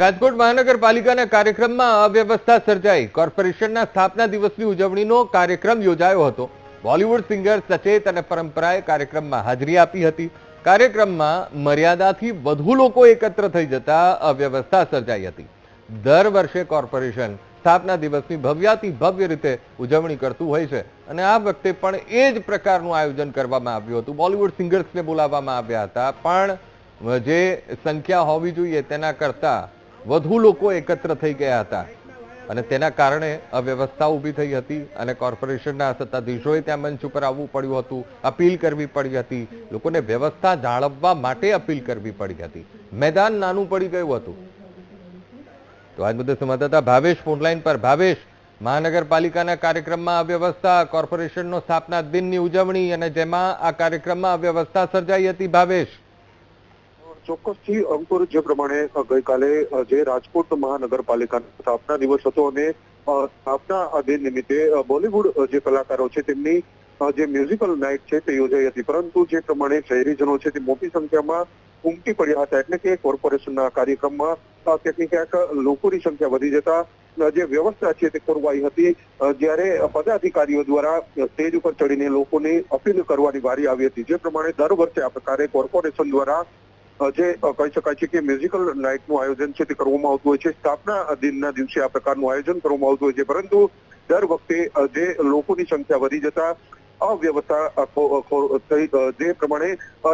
રાજકોટ મહાનગરપાલિકાના કાર્યક્રમમાં અવ્યવસ્થા સર્જાઈ. કોર્પોરેશનના સ્થાપના દિવસની ઉજવણીનો કાર્યક્રમ યોજાયો હતો. બોલિવૂડ સિંગર સચેત અને પરંપરાએ કાર્યક્રમમાં હાજરી આપી હતી. કાર્યક્રમમાં મર્યાદાથી વધુ લોકો એકત્ર થઈ જતા અવ્યવસ્થા સર્જાઈ હતી. દર વર્ષે કોર્પોરેશન સ્થાપના દિવસની ભવ્યાથી ભવ્ય રીતે ઉજવણી કરતું હોય છે અને આ વખતે પણ એ જ પ્રકારનું આયોજન કરવામાં આવ્યું હતું. બોલિવૂડ સિંગર્સને બોલાવવામાં આવ્યા હતા, પણ જે સંખ્યા હોવી જોઈએ તેના કરતા વધુ લોકો એકત્ર થઈ ગયા હતા. અને તેના કારણે અવ્યવસ્થા ઊભી થઈ હતી અને કોર્પોરેશનના સત્તાધીશોએ ત્યાં મંચ ઉપર આવવું પડ્યું હતું, અપીલ કરવી પડી હતી. લોકોને વ્યવસ્થા જાળવવા માટે અપીલ કરવી પડી હતી. મેદાન નાનું પડી ગયું હતું. તો આજ મુદ્દે સંવાદદાતા ભાવેશ ફોનલાઈન પર. ભાવેશ, મહાનગરપાલિકાના કાર્યક્રમમાં અવ્યવસ્થા, કોર્પોરેશનનો સ્થાપના દિનની ઉજવણી અને જેમાં આ કાર્યક્રમમાં અવ્યવસ્થા સર્જાઈ હતી. ભાવેશ ચોક્કસથી અંકુર જે પ્રમાણે ગઈકાલે જે રાજકોટ મહાનગરપાલિકાનો સ્થાપના દિવસ હતો અને સ્થાપના દિન નિમિત્તે બોલિવૂડ જે કલાકારો છે તેમની જે મ્યુઝિકલ નાઇટ છે તે યોજાઈ હતી. પરંતુ જે પ્રમાણે શહેરીજનો છે તે મોટી સંખ્યામાં ઉમટી પડ્યા હતા. એટલે કે કોર્પોરેશનના કાર્યક્રમમાં ક્યાંક ક્યાંક લોકોની સંખ્યા વધી જતા જે વ્યવસ્થા છે તે ખોરવાઈ હતી. જ્યારે પદાધિકારીઓ દ્વારા સ્ટેજ ઉપર ચડીને લોકોને અપીલ કરવાની વારી આવી હતી. જે પ્રમાણે દર વર્ષે આ પ્રકારે કોર્પોરેશન દ્વારા જે કહી શકાય છે કે મ્યુઝિકલ નાઇટનું આયોજન છે તે કરવામાં આવતું હોય છે. સ્થાપના દિનના દિવસે આ પ્રકારનું આયોજન કરવામાં આવતું હોય છે. પરંતુ દર વખતે જે લોકોની સંખ્યા વધી જતા અવ્યવસ્થા જે પ્રમાણે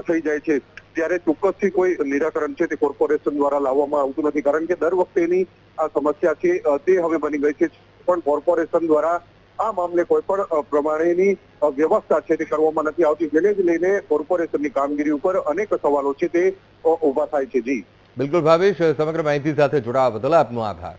થઈ જાય છે. ત્યારે ચોક્કસથી કોઈ નિરાકરણ છે તે કોર્પોરેશન દ્વારા લાવવામાં આવતું નથી. કારણ કે દર વખતેની આ સમસ્યા છે તે હવે બની ગઈ છે. પણ કોર્પોરેશન દ્વારા આ મામલે કોઈ પણ પ્રમાણેની વ્યવસ્થા છે તે કરવામાં નથી આવતી. જેને જ લઈને કોર્પોરેશનની કામગીરી ઉપર અનેક સવાલો છે તે ઊભા થાય છે. જી. બિલકુલ ભાવેશ, સમગ્ર માહિતી સાથે જોડાવા બદલ આપનો આભાર.